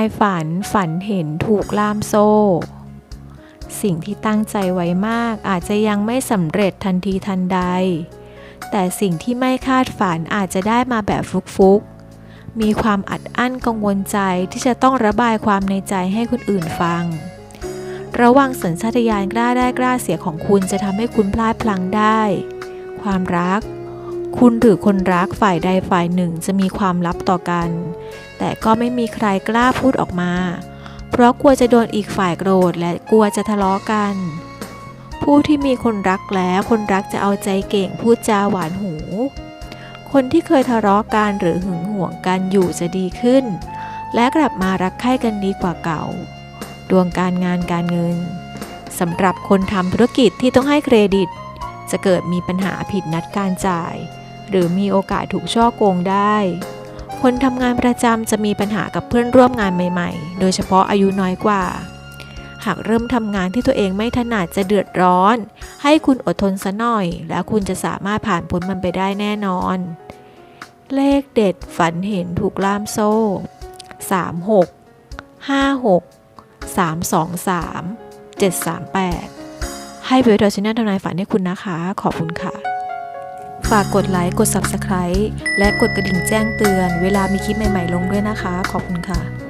ายฝันฝันเห็นถูกล่ามโซ่ สิ่งที่ตั้งใจไว้มากอาจจะยังไม่สำเร็จทันทีทันใด แต่สิ่งที่ไม่คาดฝันอาจจะได้มาแบบฟุกๆ มีความอัดอั้นกังวลใจที่จะต้องระบายความในใจให้คนอื่นฟัง ระวังสัญชาตญาณกล้าได้กล้าเสียของคุณจะทำให้คุณพลาดพลั้งได้ ความรัก คุณหรือคนรักฝ่ายใดฝ่ายหนึ่งจะมีความลับต่อกัน แต่ก็ไม่มีใครกล้าพูดออกมา เพราะกลัวจะโดนอีกฝ่ายโกรธและกลัวจะทะเลาะกัน ผู้ที่มีคนรักแล้วคนรักจะเอาใจเก่งพูดจาหวานหู คนที่เคยทะเลาะกันหรือหึงหวงกันอยู่จะดีขึ้น และกลับมารักใคร่กันดีกว่าเก่า ดวงการงานการเงินสำหรับคนทำธุรกิจที่ต้องให้เครดิตจะเกิดมีปัญหาผิดนัดการจ่าย หรือมีโอกาสถูกช่อโกงได้ คนทำงานประจำจะมีปัญหากับเพื่อนร่วมงานใหม่ๆ โดยเฉพาะอายุน้อยกว่า หากเริ่มทำงานที่ตัวเองไม่ถนัดจะเดือดร้อน ให้คุณอดทนซะหน่อย แล้วคุณจะสามารถผ่านพ้นมันไปได้แน่นอน เลขเด็ดฝันเห็นถูกล่ามโซ่ 36 56 323 738 ให้เบลดอชินาทนายฝันให้คุณนะคะ ขอบคุณค่ะ ฝากกดไลค์ กด Subscribe และกดกระดิ่งแจ้งเตือน เวลามีคลิปใหม่ ๆ ลงด้วยนะคะ ขอบคุณค่ะ